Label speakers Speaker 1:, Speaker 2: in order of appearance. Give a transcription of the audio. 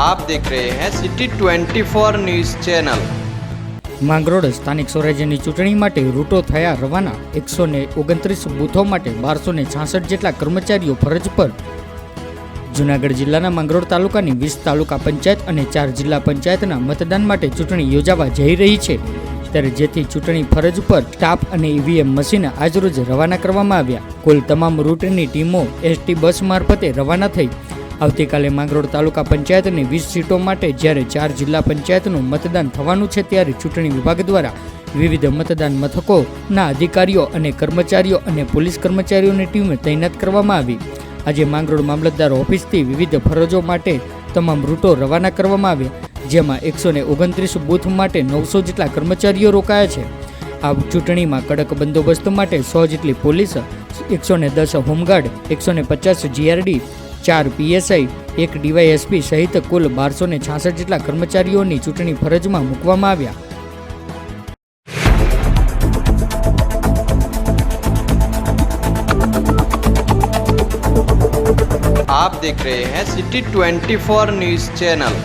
Speaker 1: आप देख रहे हैं सिटी 24 न्यूज चैनल
Speaker 2: માંગરોળ સ્થાનિક સ્વરાજ્યની ચૂંટણી માટે રૂટો થયા રવાના એકસો ને ઓગણત્રીસ બૂથો માટે બારસો ને છાસઠ જેટલા કર્મચારીઓ ફરજ પર જૂનાગઢ જિલ્લાના માંગરોળ તાલુકાની વીસ તાલુકા પંચાયત અને ચાર જિલ્લા પંચાયતના મતદાન માટે ચૂંટણી યોજાવા જઈ રહી છે ત્યારે જેથી ચૂંટણી ફરજ પર સ્ટાફ અને ઈવીએમ મશીન આજરોજ રવાના કરવામાં આવ્યા કુલ તમામ રૂટની ટીમો એસટી બસ મારફતે રવાના થઈ આવતીકાલે માંગરોળ તાલુકા પંચાયતની વીસ સીટો માટે જ્યારે ચાર જિલ્લા પંચાયતનું મતદાન થવાનું છે ત્યારે ચૂંટણી વિભાગ દ્વારા વિવિધ મતદાન મથકોના અધિકારીઓ અને કર્મચારીઓ અને પોલીસ કર્મચારીઓની ટીમે તૈનાત કરવામાં આવી. આજે માંગરોળ મામલતદાર ઓફિસથી વિવિધ ફરજો માટે તમામ રૂટો રવાના કરવામાં આવ્યા, જેમાં એકસો ને ઓગણત્રીસ બૂથ માટે નવસો જેટલા કર્મચારીઓ રોકાયા છે. આ ચૂંટણીમાં કડક બંદોબસ્ત માટે સો જેટલી પોલીસ, એકસો ને દસ હોમગાર્ડ, એકસો ને પચાસ જીઆરડી ચાર પીએસઆઈ એક ડીવાયએસપી સહિત કુલ બારસો ને છાસઠ જેટલા કર્મચારીઓની ચૂંટણી ફરજમાં મૂકવામાં આવ્યા
Speaker 1: आप देख रहे हैं सिटी 24 न्यूज चैनल